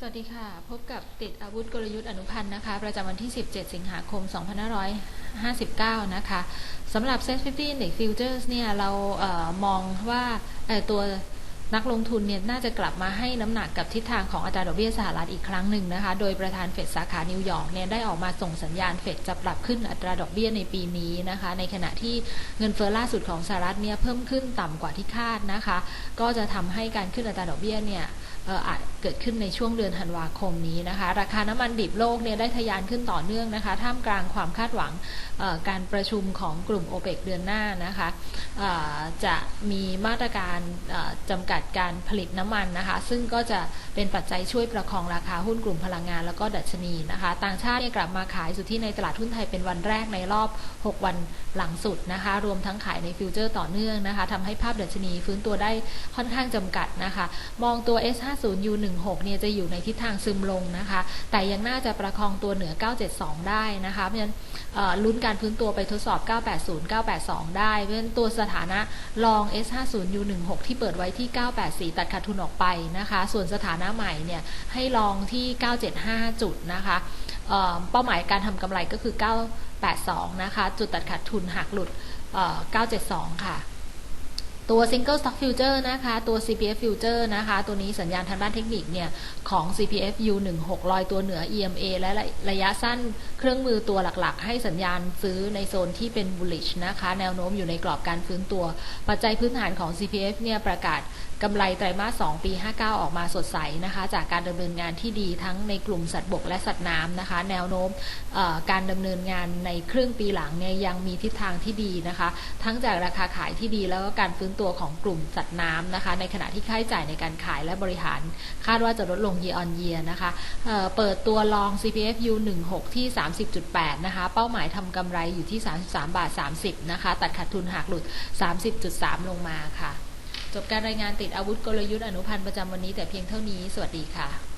สวัสดีค่ะ พบกับติดอาวุธกลยุทธ์อนุพันธ์นะคะ ประจำวันที่ 17 สิงหาคม 2559 นะคะสำหรับ Set 50 Index Futures เนี่ย เราเออมองว่าตัว นักลงทุนเนี่ยน่าจะกลับมาให้น้ำหนักกับทิศทางของอัตราดอกเบี้ยสหรัฐอีกครั้งหนึ่งนะคะ โดยประธานเฟดสาขานิวยอร์กเนี่ยได้ออกมาส่งสัญญาณเฟดจะปรับขึ้นอัตราดอกเบี้ยในปีนี้นะคะ ในขณะที่เงินเฟ้อล่าสุดของสหรัฐเนี่ยเพิ่มขึ้นต่ำกว่าที่คาดนะคะ ก็จะทำให้การขึ้นอัตราดอกเบี้ยเนี่ยเอออาจเกิดขึ้นในช่วงเดือนธันวาคมนี้นะคะ ราคาน้ำมันดิบโลกเนี่ยได้ทะยานขึ้นต่อเนื่องนะคะ ท่ามกลางความคาดหวังเอ่อการประชุมของกลุ่มโอเปกเดือนหน้านะคะเอ่อจะมีมาตรการเอ่อจำกัดการผลิตน้ำมันนะคะ ซึ่งก็จะเป็นปัจจัยช่วยประคองราคาหุ้นกลุ่มพลังงานแล้วก็ดัชนีนะคะ ต่างชาติกลับมาขายสุทธิในตลาดหุ้นไทยเป็นวันแรกในรอบ 6 วันหลังสุดนะคะ รวมทั้งขายในฟิวเจอร์ต่อเนื่องนะคะทำให้ภาพดัชนีฟื้นตัวได้ค่อนข้างจำกัดนะคะ มองตัว S50 U16 เนี่ยจะอยู่ในทิศทางซึมลงนะคะ แต่ยังน่าจะประคองตัวเหนือ 972 ได้นะคะเพราะฉะนั้นลุ้นการฟื้นตัวไปทดสอบ 980 982 ได้เพราะฉะนั้นตัวสถานะลอง S50 U16 ที่เปิดไว้ที่984 ตัดขาดทุนออกไปนะคะ ส่วนสถานะใหม่เนี่ยให้ลองที่ 975 จุดนะคะเเป้าหมายการทำกำไรก็คือ 982 นะคะ จุดตัดขาดทุนหากหลุด 972 ค่ะ ตัว Single Stock Future นะคะ ตัว CPF Future นะคะ ตัวนี้สัญญาณทางด้านเทคนิคเนี่ย ของ CPF U16 ลอยตัวเหนือ EMA และระระยะสั้นเครื่องมือตัวหลักๆ ให้สัญญาณซื้อในโซนที่เป็น bullish นะคะ แนวโน้มอยู่ในกรอบการฟื้นตัว ปัจจัยพื้นฐานของ CPF เนี่ย ประกาศกำไรไตรมาส 2 ปี 59 ออกมาสดใสนะคะ จากการดำเนินงานที่ดีทั้งในกลุ่มสัตว์บกและสัตว์น้ำนะคะ แนวโน้มการดำเนินงานในครึ่งปีหลังเนี่ยยังมีทิศทางที่ดีนะคะ ทั้งจากราคาขายที่ดีแล้วก็การฟื้นตัวของกลุ่มสัตว์น้ำนะคะ ในขณะที่ค่าใช้จ่ายในการขายและบริหาร คาดว่าจะลดลง year on year นะคะเเปิดตัวลอง CPF U16 ที่ 30.8 นะคะ เป้าหมายทำกำไรอยู่ที่ 33 บาท 30 นะคะ ตัดขาดทุนหากหลุด 30.3 ลงมาค่ะ จบการรายงานติดอาวุธกลยุทธ์อนุพันธ์ประจำวันนี้แต่เพียงเท่านี้ สวัสดีค่ะ